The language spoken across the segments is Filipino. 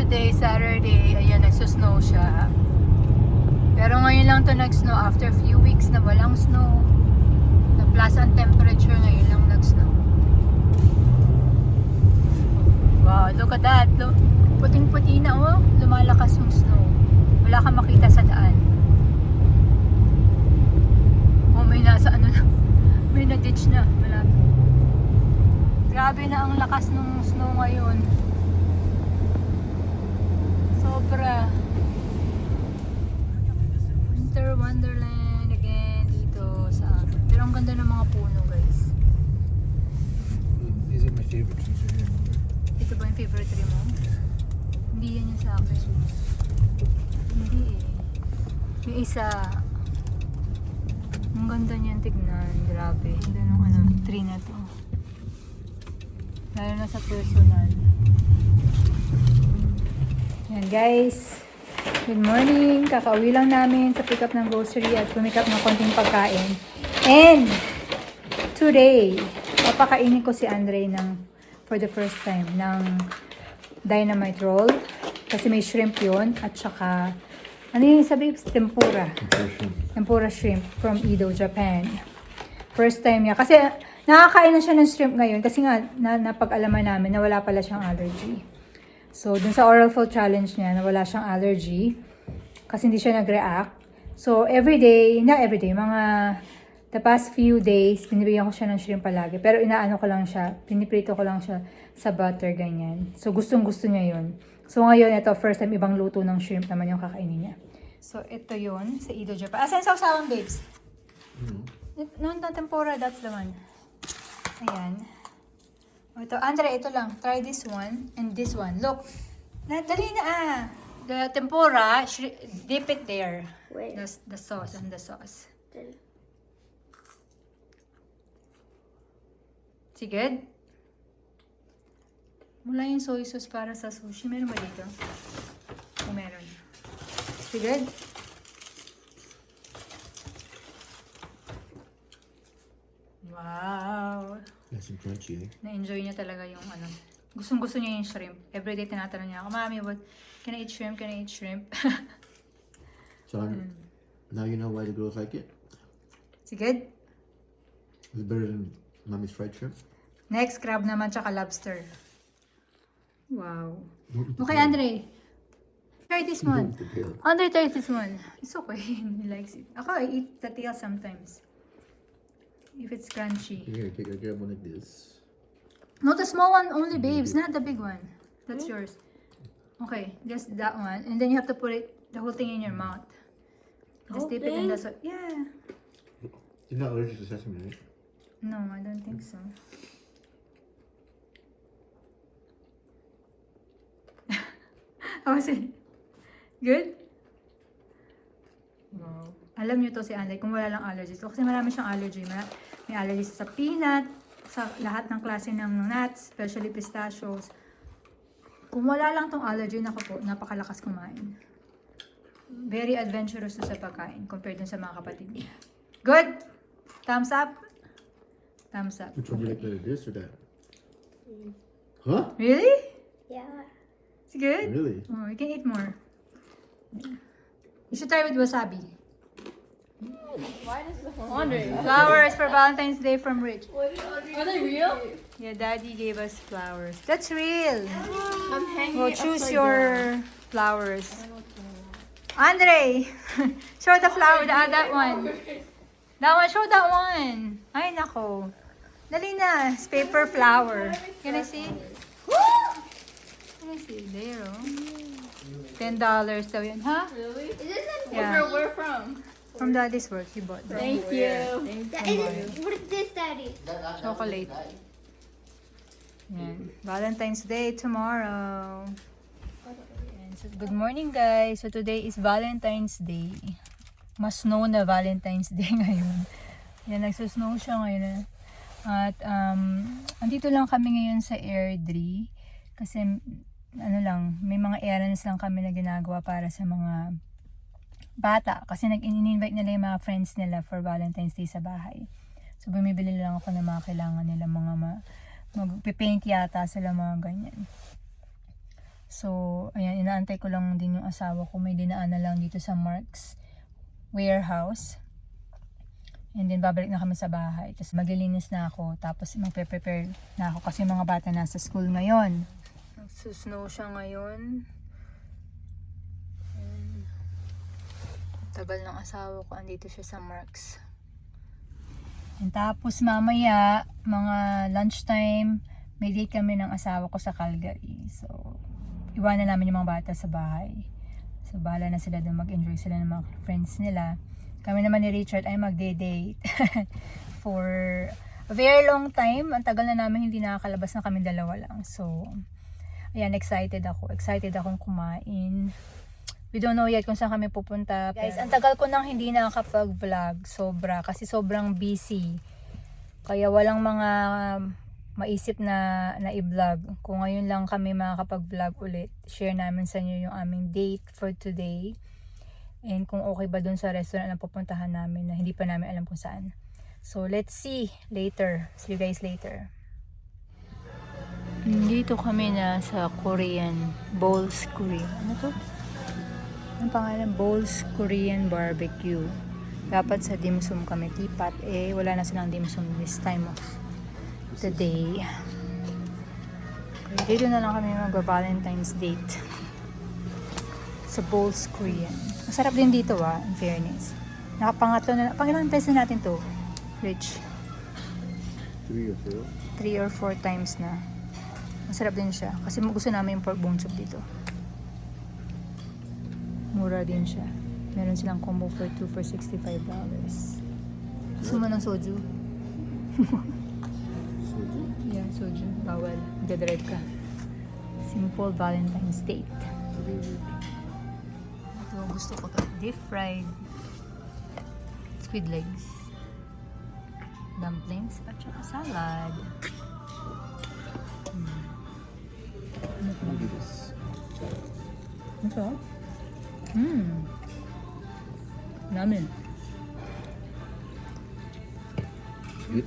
today, Saturday, ayan, nagsusnow siya. Pero ngayon lang to nag-snow after few weeks na walang snow. Na plus ang temperature ngayon lang nag-snow. Wow, look at that. Puting-puti na oh. Lumalakas yung snow. Wala kang makita sa daan. Oh, may nasa ano na. May na-ditch na. Malapit. Grabe na ang lakas ng snow ngayon. Sobra. Winter Wonderland again dito sa. Pero ang ganda ng mga puno guys. These are my favorite trees right here. Ito ba yung favorite tree mo? Hindi yan yung sa akin. Hindi eh. Yung isa. Ang ganda niyan tignan. Grabe. Ganda ng ano, tree na to. Lalo na sa personal. Yan guys. Good morning. Kakauwi lang namin sa pick up ng grocery at pumikap ng konting pagkain. And today, papakainin ko si Andre ng for the first time ng dynamite roll. Kasi may shrimp yun. At saka, ano yung sabi? Tempura. Tempura shrimp from Edo, Japan. First time niya. Kasi nakakain na siya ng shrimp ngayon kasi nga na, napag-alaman namin na wala pala siyang allergy. So, dun sa oral food challenge niya, na wala siyang allergy kasi hindi siya nag-react. So, everyday, na everyday, mga the past few days, binibigyan ko siya ng shrimp palagi. Pero inaano ko lang siya, piniprito ko lang siya sa butter, ganyan. So, gustong gusto niya yun. So, ngayon, ito, first time, ibang luto ng shrimp naman yung kakainin niya. So, ito yun, sa Edo, Japan. Asan sa usawan, babes? No, no, tempura, that's the one. Ayan. O, ito, Andre, ito lang. Try this one and this one. Look. Na, dali na ah. The tempura, dip it there. Wait. The, the sauce and the sauce. Then See, good? Wala yung soy sauce para sa sushi. Meron ba dito? O meron. See, good? Wow. Nice and crunchy, eh? Na-enjoy niya talaga yung ano. Gustong gusto niya yung shrimp. Everyday tinatanong niya ako, Mami, what, can I eat shrimp? Can I eat shrimp? So I'm, now you know why the girls like it. See, good? It's better than mommy's fried shrimp. Next, crab naman, tsaka lobster. Wow. Okay. Andre. Try this one. Andre, try this one. It's okay. He likes it. Ako, I eat the tail sometimes. If it's crunchy. Here, take a grab one like this. No, the small one only, babes. Not the big one. That's yours. Okay, just that one. And then you have to put it, the whole thing in your mouth. Just Whole dip it in the sauce. Yeah. You're not allergic to sesame, right? No, I don't think so. How was it? Good? Wow. Alam niyo to si Anday kung wala lang allergies. Kasi marami siyang allergy. May, may allergies sa peanut, sa lahat ng klase ng nuts, especially pistachios. Kung wala lang tong allergy, naku po, napakalakas kumain. Very adventurous to sa pagkain compared dun sa mga kapatid niya. Good? Thumbs up? Thumbs up. Which one do you like better, this or that? Huh? Really? yeah. It's good? Really? Oh, you can eat more. You should try with wasabi. Why does the horn Andre? Flowers for Valentine's Day from Rich. Are they real? Yeah, Daddy gave us flowers. That's real. I'm hanging Well, choose your flowers. Andre, show the flower, ah, that one. That one, show that one. Ay, nako. Dali na. It's paper flower. Can I see? Can I see? There, oh. Ten dollars daw yun. Ha? Really? Is this a, Yeah. Where, where from? From Daddy's work, he bought that. Thank you. that, is what is this, Daddy? Chocolate. Yan. Valentine's Day tomorrow. Yan. So, good morning guys. So today is Valentine's Day. Mas snow na Valentine's Day ngayon. Yan, nagsusnow siya ngayon. eh. At um, andito lang kami ngayon sa Airdrie. Kasi ano lang, may mga errands lang kami na ginagawa para sa mga bata. Kasi nag-invite nila yung mga friends nila for Valentine's Day sa bahay. So, bumibili lang ako ng mga kailangan nila, mga ma- magpipaint yata sila, mga ganyan. So, ayan, inaantay ko lang din yung asawa ko. May dinaan na lang dito sa Mark's warehouse. And then, babalik na kami sa bahay. Tapos, maglilinis na ako. Tapos, magpe-prepare na ako kasi mga bata nasa school ngayon. Nagsusnow siya ngayon. Tagal ng asawa ko. Andito siya sa Mark's. And tapos mamaya, mga lunchtime, may date kami ng asawa ko sa Calgary. So, iwanan namin yung mga bata sa bahay. So, bahala na sila doon mag-enjoy sila ng mga friends nila. Kami naman ni Richard ay magde-date for a very long time. Ang tagal na namin hindi nakakalabas na kami dalawa lang. So, ayan, excited ako. Excited akong kumain. We don't know yet kung saan kami pupunta. Guys, ang tagal ko nang hindi nakakapag-vlog. Sobra. Kasi sobrang busy. Kaya walang mga maisip na, na i-vlog. Kung ngayon lang kami makakapag-vlog ulit, share namin sa inyo yung aming date for today. And kung okay ba dun sa restaurant na pupuntahan namin na hindi pa namin alam kung saan. So, let's see later. See you guys later. Dito kami na sa Korean, Bowls Korean. Ano to? Ang pangalan, Bowls Korean Barbecue. Dapat sa dim sum kami tipat. Eh, wala na silang dim sum this time of the day. Kaya dito na lang kami mag-Valentine's date. Sa Bowls Korean. Masarap din dito ah, in fairness. Nakapangatlo na, pangilang beses na natin to? Rich. Three or four. Three or four times na. Masarap din siya. Kasi gusto namin yung pork bone soup dito. Mura din siya. Meron silang combo for 2 for $65. Gusto mo ng soju? Soju. Yeah, soju. Bawal. Dadrive ka. Simple Valentine's date. Ito, gusto ko to. Deep fried squid legs. Dumplings at saka salad. Hmm. Ano to? Look at this. Ito? Hmm. Namin. Good.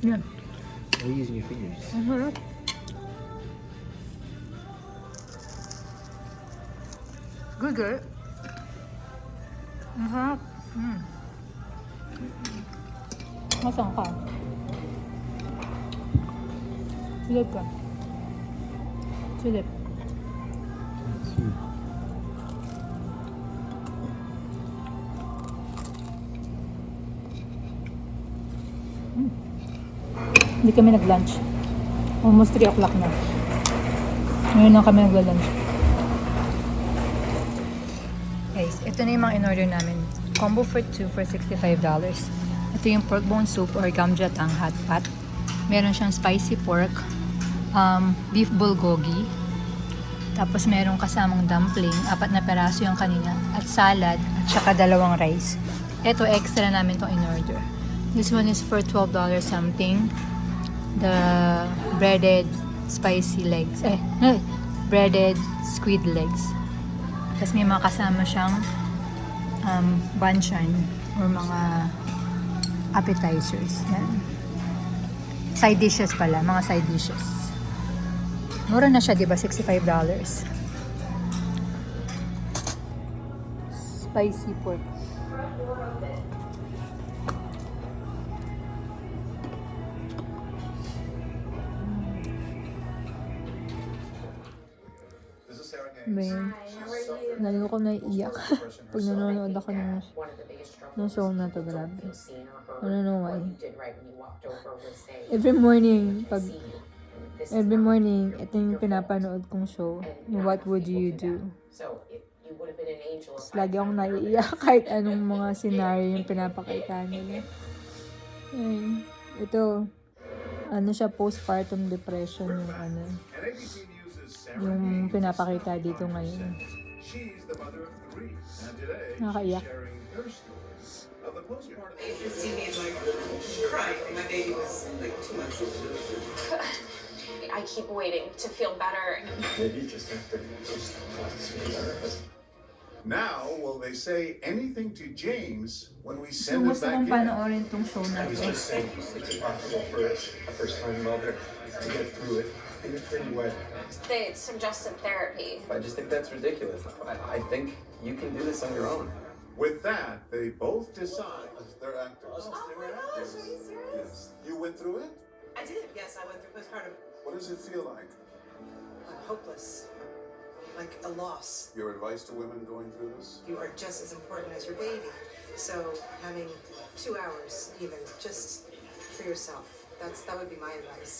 Yeah. Why are you using your fingers? Ang harap. Good, girl. Ang harap. Mm. Masang ka. Silip ka. Silip. Hindi kami nag-lunch. Almost 3 o'clock na. Ngayon na kami nag-lunch. Guys, ito na yung mga in-order namin. Combo for 2 for $65. Ito yung pork bone soup or gamjatang hot pot. Meron siyang spicy pork, um, beef bulgogi, tapos merong kasamang dumpling, apat na peraso yung kanina, at salad, at saka dalawang rice. Ito, extra namin itong in-order. This one is for $12 something. The breaded spicy legs. Eh, breaded squid legs. Tapos may mga kasama siyang um, banchan or mga appetizers. Yan. Side dishes pala, mga side dishes. Mura na siya, di ba? $65. Spicy pork. Man, lalo ko naiiyak pag nanonood ako ng, ng show na to, grabe. I don't know why. Every morning, pag every morning, ito yung pinapanood kong show, What Would You Do? Tapos lagi akong naiiyak kahit anong mga scenario yung pinapakita nila. Ito, ano siya, postpartum depression yung ano, yung pinapakita dito ngayon. Nakakaiyak. I keep waiting to feel better. Maybe just have to Now, will they say anything to James when we So, send him gusto back in? panoorin tong show na I was to. just saying it's impossible for a first time mother to get through it You're pretty wet. They suggested therapy. I just think that's ridiculous. I, I think you can do this on your own. With that, they both decide. They're actors. Oh, oh my gosh, are you serious? Yes. You went through it? I did, yes, I went through postpartum. What does it feel like? I'm hopeless. Like a loss. Your advice to women going through this? You are just as important as your baby. So having two hours even just for yourself, that's that would be my advice.